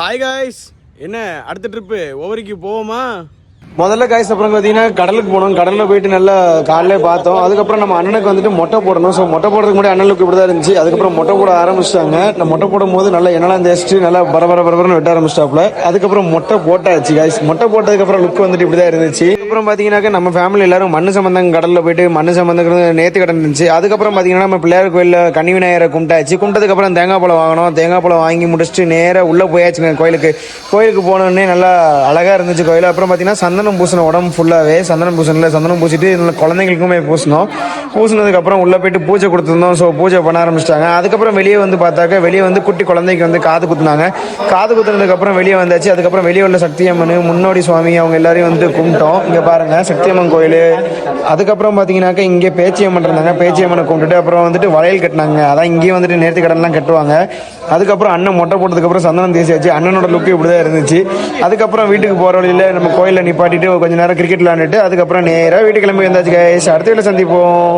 Hi guys என்ன அடுத்த trip ஓவரிக்கு போவோமா? முதல்ல காய்ஸ் அப்புறம் பார்த்தீங்கன்னா கடலுக்கு போனோம். கடலில் போயிட்டு நல்லா காலையில பார்த்தோம். அதுக்கப்புறம் நம்ம அண்ணனுக்கு வந்துட்டு மொட்டை போடணும். ஸோ மொட்டை போடுறதுக்கு முன்னாடி அண்ணனுக்கு இப்படி தான் இருந்துச்சு. அதுக்கப்புறம் மொட்டை போட ஆரம்பிச்சிட்டாங்க. நான் மொட்டை போடும் போது நல்லா என்னெல்லாம் தேய்ச்சிட்டு நல்லா பரபர பரபரன்னு வெட்ட ஆரம்பிச்சிட்டாப்ல அதுக்கப்புறம் மொட்டை போட்டாச்சு காய்ஸ் மொட்டை போட்டதுக்கப்புறம் லுக் வந்துட்டு இப்படி தான் இருந்துச்சு. அப்புறம் பார்த்தீங்கன்னாக்க நம்ம ஃபேமிலி எல்லாரும் மண்ணு சம்பந்தம் கடலில் போயிட்டு மண்ணு சம்பந்தங்கிறது நேற்று கடன் இருந்துச்சு. அதுக்கப்புறம் பார்த்தீங்கன்னா நம்ம பிள்ளையார் கோயிலில் கன்னி விநாயகரை கும்பிட்டாச்சு. கும்பிட்டதுக்கப்புறம் தேங்காய் பழம் வாங்கினோம். தேங்காய் பழம் வாங்கி முடிச்சுட்டு நேராக உள்ளே போயாச்சுங்க கோயிலுக்கு. கோயிலுக்கு போனோடனே நல்லா அழகாக இருந்துச்சு கோயில். அப்புறம் பார்த்தீங்கன்னா சந்தனம் பூசணும் உடம்பு ஃபுல்லாகவே சந்தனம் பூசணில் சந்தனம் பூசிட்டு இதில் குழந்தைங்களுக்குமே பூசணும். பூசினதுக்கப்புறம் உள்ளே போயிட்டு பூஜை கொடுத்துருந்தோம். ஸோ பூஜை பண்ண ஆரம்பிச்சிட்டாங்க. அதுக்கப்புறம் வெளியே வந்து பார்த்தாக்க வெளியே வந்து குட்டி குழந்தைக்கு வந்து காது குத்துனாங்க. காது குத்துனதுக்கப்புறம் வெளியே வந்தாச்சு. அதுக்கப்புறம் வெளியே உள்ள சக்தியம்மன் முன்னோடி சுவாமி அவங்க எல்லாரையும் வந்து கும்பிட்டோம். இங்கே பாருங்க சக்தியம்மன் கோயில். அதுக்கப்புறம் பார்த்தீங்கன்னாக்கா இங்கே பேச்சியம்மன் இருந்தாங்க. பேச்சியம்மனை கும்பிட்டுட்டு அப்புறம் வந்துட்டு வளையல் கட்டினாங்க. அதான் இங்கேயும் வந்துட்டு நேர்த்தி கடன்லாம் கட்டுவாங்க. அதுக்கப்புறம் அண்ணன் மொட்டை போட்டதுக்கப்புறம் சந்தனம் தேசியாச்சு. அண்ணனோட லுக்கு இப்படி தான் இருந்துச்சு. அதுக்கப்புறம் வீட்டுக்கு போகிற வழியில் நம்ம கோயிலில் நிப்பாட்டி ஆடிட்டு கொஞ்ச நேரம் கிரிக்கெட் விளாண்டுட்டு அதுக்கப்புறம் நேராக வீட்டு கிளம்பி வந்தாச்சு கைஸ் அடுத்த வீட்டில் சந்திப்போம்.